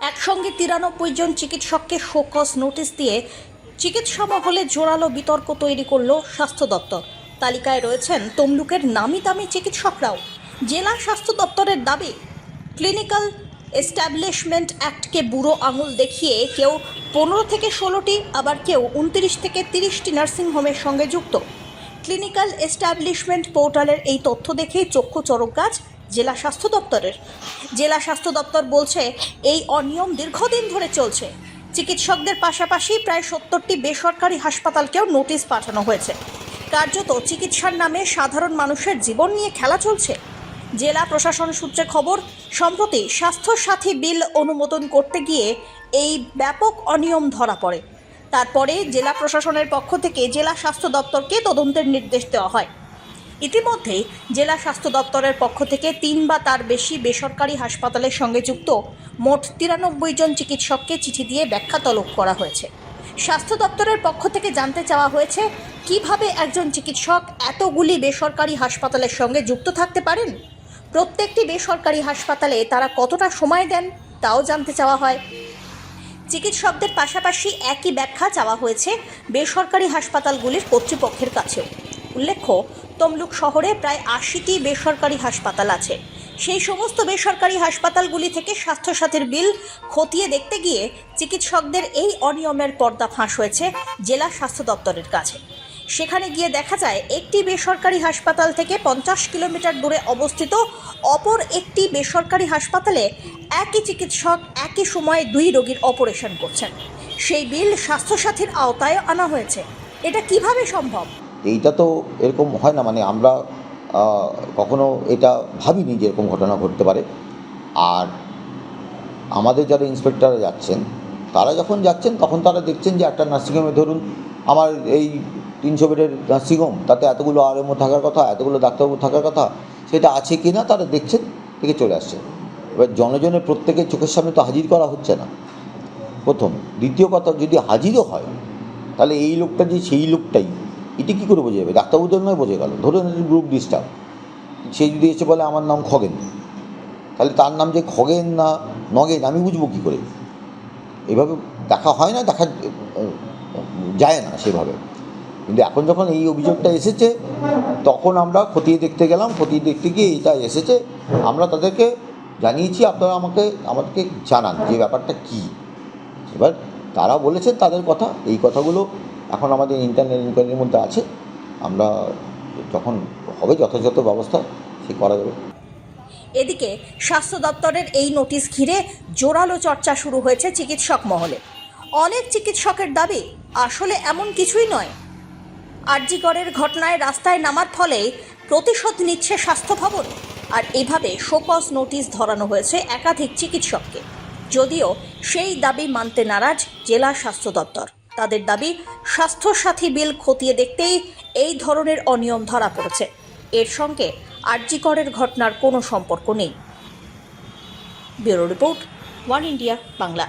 একসঙ্গে তিরানব্বই জন চিকিৎসককে শোকস নোটিশ দিয়ে চিকিৎসা মহলে জোরালো বিতর্ক তৈরি করল স্বাস্থ্য দপ্তর। তালিকায় রয়েছেন তমলুকের নামি দামি চিকিৎসকরাও। জেলা স্বাস্থ্য দপ্তরের দাবি, ক্লিনিক্যাল এস্টাবলিশমেন্ট অ্যাক্টকে বুড়ো আঙুল দেখিয়ে কেউ পনেরো থেকে ষোলোটি, আবার কেউ উনত্রিশ থেকে তিরিশটি নার্সিংহোমের সঙ্গে যুক্ত। ক্লিনিক্যাল এস্টাবলিশমেন্ট পোর্টালের এই তথ্য দেখেই চক্ষু চরক গাছ জেলা স্বাস্থ্য দপ্তরের। জেলা স্বাস্থ্য দপ্তর বলছে, এই অনিয়ম দীর্ঘদিন ধরে চলছে। চিকিৎসকদের পাশাপাশি প্রায় সত্তরটি বেসরকারি হাসপাতালকেও নোটিশ পাঠানো হয়েছে। কার্যত চিকিৎসার নামে সাধারণ মানুষের জীবন নিয়ে খেলা চলছে। জেলা প্রশাসন সূত্রে খবর, সম্প্রতি স্বাস্থ্য সাথী বিল অনুমোদন করতে গিয়ে এই ব্যাপক অনিয়ম ধরা পড়ে। তারপরে জেলা প্রশাসনের পক্ষ থেকে জেলা স্বাস্থ্য দপ্তরকে তদন্তের নির্দেশ দেওয়া হয়। ইতিমধ্যেই জেলা স্বাস্থ্য দপ্তরের পক্ষ থেকে তিন বা তার বেশি বেসরকারি হাসপাতালের সঙ্গে যুক্ত মোট তিরানব্বই জন চিকিৎসককে চিঠি দিয়ে ব্যাখ্যা তলব করা হয়েছে। স্বাস্থ্য দপ্তরের পক্ষ থেকে জানতে চাওয়া হয়েছে, কীভাবে একজন চিকিৎসক এতগুলি বেসরকারি হাসপাতালের সঙ্গে যুক্ত থাকতে পারেন? প্রত্যেকটি বেসরকারি হাসপাতালে তারা কতটা সময় দেন, তাও জানতে চাওয়া হয়। চিকিৎসকদের পাশাপাশি একই ব্যাখ্যা চাওয়া হয়েছে বেসরকারি হাসপাতালগুলির কর্তৃপক্ষের কাছেও। উল্লেখ্য তমলুক শহরে প্রায় আশিটি বেসরকারি হাসপাতাল আছে। সেই সমস্ত বেসরকারি হাসপাতালগুলি থেকে স্বাস্থ্যসাথীর বিল খতিয়ে দেখতে গিয়ে চিকিৎসকদের এই অনিয়মের পর্দা ফাঁস হয়েছে জেলা স্বাস্থ্য দপ্তরের কাছে। সেখানে গিয়ে দেখা যায়, একটি বেসরকারি হাসপাতাল থেকে পঞ্চাশ কিলোমিটার দূরে অবস্থিত অপর একটি বেসরকারি হাসপাতালে একই চিকিৎসক একই সময়ে দুই রোগীর অপারেশন করছেন। সেই বিল স্বাস্থ্যসাথীর আওতায় আনা হয়েছে। এটা কীভাবে সম্ভব? এইটা তো এরকম হয় না মানে আমরা কখনো এটা ভাবিনি যে এরকম ঘটনা ঘটতে পারে। আর আমাদের যারা ইন্সপেক্টররা যাচ্ছেন, তারা যখন যাচ্ছেন, তখন তারা দেখছেন যে একটা নার্সিংহোমে ধরুন, আমার এই তিনশো বেডের নার্সিংহোম, তাতে এতগুলো আরএমও থাকার কথা, এতগুলো ডাক্তারবাবু থাকার কথা, সেটা আছে কি না, তারা দেখছেন থেকে চলে আসছে এবার জনজনের প্রত্যেকের চোখের সামনে তো হাজির করা হচ্ছে না। প্রথম। দ্বিতীয় কথা, যদি হাজিরও হয়, তাহলে এই লোকটা যে সেই লোকটাই। এটা কী করে বোঝা যাবে ডাক্তারবাবুদের নয় বোঝা গেল। ধরুন গ্রুপ ডিস্টার্ব সে যদি এসে বলে, আমার নাম খগেন। তাহলে তার নাম যে খগেন না নগেন, আমি বুঝব কী করে? এভাবে দেখা হয় না, দেখা যায় না সেভাবে। কিন্তু এখন যখন এই অভিযোগটা এসেছে, তখন আমরা খতিয়ে দেখতে গেলাম। খতিয়ে দেখতে গিয়ে এটা এসেছে। আমরা তাদেরকে জানিয়েছি, আপনারা আমাকে, আমাদেরকে জানান যে ব্যাপারটা কী। এবার তারা বলেছে তাদের কথা, এই কথাগুলো এখন আমাদের ইন্টারনাল ইনকোয়ারির মধ্যে আছে। আমরা যখন হবে যথাযথ ব্যবস্থা, সে করা যাবে। এদিকে স্বাস্থ্য দপ্তরের এই নোটিশ ঘিরে জোরালো চর্চা শুরু হয়েছে চিকিৎসক মহলে। অনেক চিকিৎসকের দাবি, আসলে এমন কিছুই নয়। আরজিগড়ের ঘটনায় রাস্তায় নামার ফলে প্রতিশোধ নিচ্ছে স্বাস্থ্য ভবন। আর এভাবে শোকজ নোটিশ ধরানো হয়েছে একাধিক চিকিৎসককে। যদিও সেই দাবি মানতে নারাজ জেলা স্বাস্থ্য দপ্তর। তাদের দাবি, স্বাস্থ্যসাথী বিল খতিয়ে দেখতেই এই ধরনের অনিয়ম ধরা পড়েছে। এর সঙ্গে আরজিকরের ঘটনার কোনো সম্পর্ক নেই। Bureau report, one India, Bangla.